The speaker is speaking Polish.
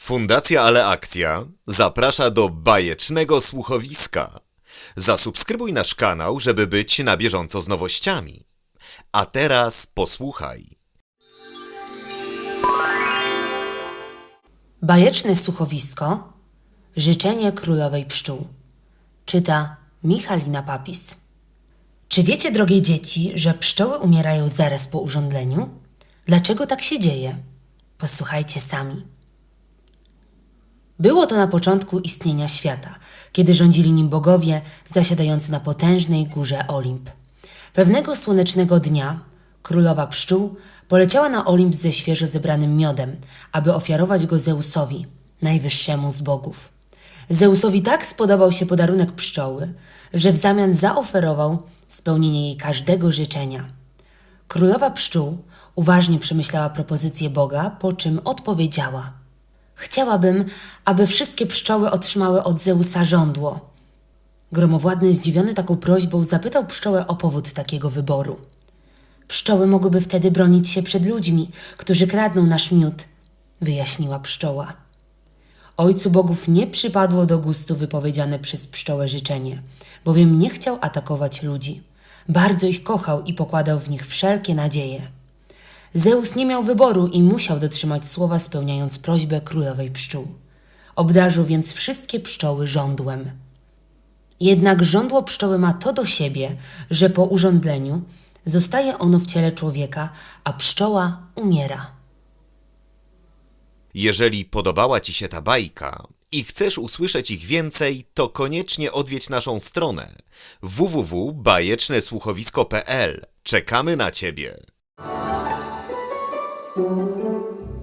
Fundacja Ale Akcja zaprasza do bajecznego słuchowiska. Zasubskrybuj nasz kanał, żeby być na bieżąco z nowościami. A teraz posłuchaj. Bajeczne słuchowisko Życzenie królowej pszczół Czyta Michalina Papis Czy wiecie, drogie dzieci, że pszczoły umierają zaraz po urządleniu? Dlaczego tak się dzieje? Posłuchajcie sami. Było to na początku istnienia świata, kiedy rządzili nim bogowie zasiadający na potężnej górze Olimp. Pewnego słonecznego dnia królowa pszczół poleciała na Olimp ze świeżo zebranym miodem, aby ofiarować go Zeusowi, najwyższemu z bogów. Zeusowi tak spodobał się podarunek pszczoły, że w zamian zaoferował spełnienie jej każdego życzenia. Królowa pszczół uważnie przemyślała propozycję Boga, po czym odpowiedziała: Chciałabym, aby wszystkie pszczoły otrzymały od Zeusa żądło. Gromowładny, zdziwiony taką prośbą, zapytał pszczołę o powód takiego wyboru. Pszczoły mogłyby wtedy bronić się przed ludźmi, którzy kradną nasz miód, wyjaśniła pszczoła. Ojcu bogów nie przypadło do gustu wypowiedziane przez pszczołę życzenie, bowiem nie chciał atakować ludzi. Bardzo ich kochał i pokładał w nich wszelkie nadzieje. Zeus nie miał wyboru i musiał dotrzymać słowa, spełniając prośbę królowej pszczół. Obdarzył więc wszystkie pszczoły żądłem. Jednak żądło pszczoły ma to do siebie, że po urządleniu zostaje ono w ciele człowieka, a pszczoła umiera. Jeżeli podobała Ci się ta bajka i chcesz usłyszeć ich więcej, to koniecznie odwiedź naszą stronę www.bajecznesłuchowisko.pl. Czekamy na Ciebie. Thank you.